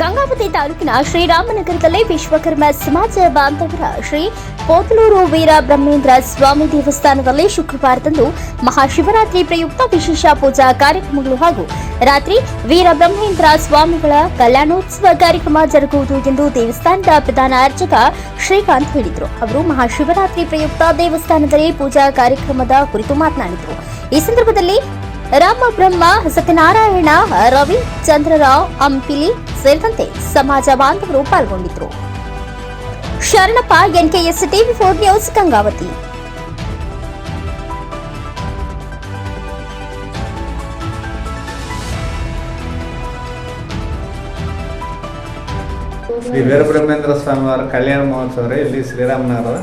ಗಂಗಾವತಿ ತಾಲೂಕಿನ ಶ್ರೀರಾಮನಗರದಲ್ಲಿ ವಿಶ್ವಕರ್ಮ ಸಮಾಜ ಬಾಂಧವರ ಶ್ರೀ ಪೋತಲೂರು ವೀರ ಬ್ರಹ್ಮೇಂದ್ರ ಸ್ವಾಮಿ ದೇವಸ್ಥಾನದಲ್ಲಿ ಶುಕ್ರವಾರದಂದು ಮಹಾಶಿವರಾತ್ರಿ ಪ್ರಯುಕ್ತ ವಿಶೇಷ ಪೂಜಾ ಕಾರ್ಯಕ್ರಮಗಳು ಹಾಗೂ ರಾತ್ರಿ ವೀರ ಬ್ರಹ್ಮೇಂದ್ರ ಸ್ವಾಮಿಗಳ ಕಲ್ಯಾಣೋತ್ಸವ ಕಾರ್ಯಕ್ರಮ ಜರುಗುವುದು ಎಂದು ದೇವಸ್ಥಾನದ ಪ್ರಧಾನ ಅರ್ಚಕ ಶ್ರೀಕಾಂತ್ ಹೇಳಿದರು. ಅವರು ಮಹಾಶಿವರಾತ್ರಿ ಪ್ರಯುಕ್ತ ದೇವಸ್ಥಾನದಲ್ಲಿ ಪೂಜಾ ಕಾರ್ಯಕ್ರಮದ ಕುರಿತು ಮಾತನಾಡಿದರು. ಈ ಸಂದರ್ಭದಲ್ಲಿ ರಾಮ ಬ್ರಹ್ಮ ಸತ್ಯನಾರಾಯಣ ರವಿ ಚಂದ್ರರಾವ್ ಅಂಪಿಲಿ ಸೇರಿದಂತೆ ಸಮಾಜ ಬಾಂಧವರು ಪಾಲ್ಗೊಂಡಿದ್ದರು Sharanappa NKS TV four news Gangavati Shri Veerabrahmendra Swami ಅವರ ಕಲ್ಯಾಣ ಮಹೋತ್ಸವ ರೀ ಇಲ್ಲಿ ಶ್ರೀರಾಮನಗರ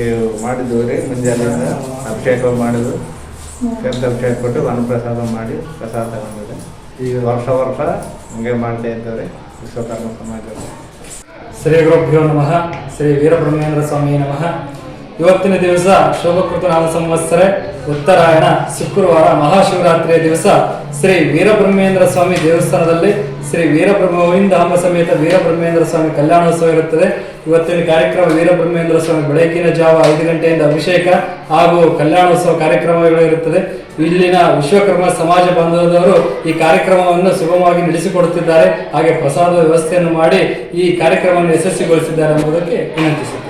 ಇವು ಮಾಡಿದ್ವಿ ರೀ ಮುಂಜಾನೆಯಿಂದ ಅಭಿಷೇಕ ಮಾಡಿದ್ವು ಕೆಂಪು ಅಭಿಷೇಕ ಕೊಟ್ಟು ವನಪ್ರಸಾದ ಮಾಡಿ ಪ್ರಸಾದ ತಗೊಂಡಿದ್ದೆ ಈಗ ವರ್ಷ ವರ್ಷ ಹಂಗೆ ಮಾಡ್ತಾ ವಿಶ್ವಕರ್ಮ ಸಮಾಜದಲ್ಲಿ. ಶ್ರೀ ಗುರುಭ್ಯೋ ನಮಃ. ಶ್ರೀ ವೀರಬ್ರಹ್ಮೇಂದ್ರ ಸ್ವಾಮಿ ನಮಃ. ಇವತ್ತಿನ ದಿವಸ ಶೋಭಕೃತ ನಾಮ ಸಂವತ್ಸರ, ಉತ್ತರಾಯಣ, ಶುಕ್ರವಾರ, ಮಹಾಶಿವರಾತ್ರಿಯ ದಿವಸ ಶ್ರೀ ವೀರಬ್ರಹ್ಮೇಂದ್ರ ಸ್ವಾಮಿ ದೇವಸ್ಥಾನದಲ್ಲಿ ಶ್ರೀ ವೀರಬ್ರಹ್ಮವಿಂದ ಹಂಬ ಸಮೇತ ವೀರಬ್ರಹ್ಮೇಂದ್ರ ಸ್ವಾಮಿ ಕಲ್ಯಾಣೋತ್ಸವ ಇರುತ್ತದೆ. ಇವತ್ತಿನ ಕಾರ್ಯಕ್ರಮ ವೀರಬ್ರಹ್ಮೇಂದ್ರ ಸ್ವಾಮಿ ಬೆಳಗಿನ ಜಾವ ಐದು ಗಂಟೆಯಿಂದ ಅಭಿಷೇಕ ಹಾಗೂ ಕಲ್ಯಾಣೋತ್ಸವ ಕಾರ್ಯಕ್ರಮಗಳು ಇರುತ್ತದೆ. ಇಲ್ಲಿನ ವಿಶ್ವಕರ್ಮ ಸಮಾಜ ಬಾಂಧವದವರು ಈ ಕಾರ್ಯಕ್ರಮವನ್ನು ಸುಗಮವಾಗಿ ನಡೆಸಿಕೊಡುತ್ತಿದ್ದಾರೆ. ಹಾಗೆ ಪ್ರಸಾದ ವ್ಯವಸ್ಥೆಯನ್ನು ಮಾಡಿ ಈ ಕಾರ್ಯಕ್ರಮವನ್ನು ಯಶಸ್ವಿಗೊಳಿಸಿದ್ದಾರೆ ಎಂಬುದಕ್ಕೆ ವಿನಂತಿಸುತ್ತೇನೆ.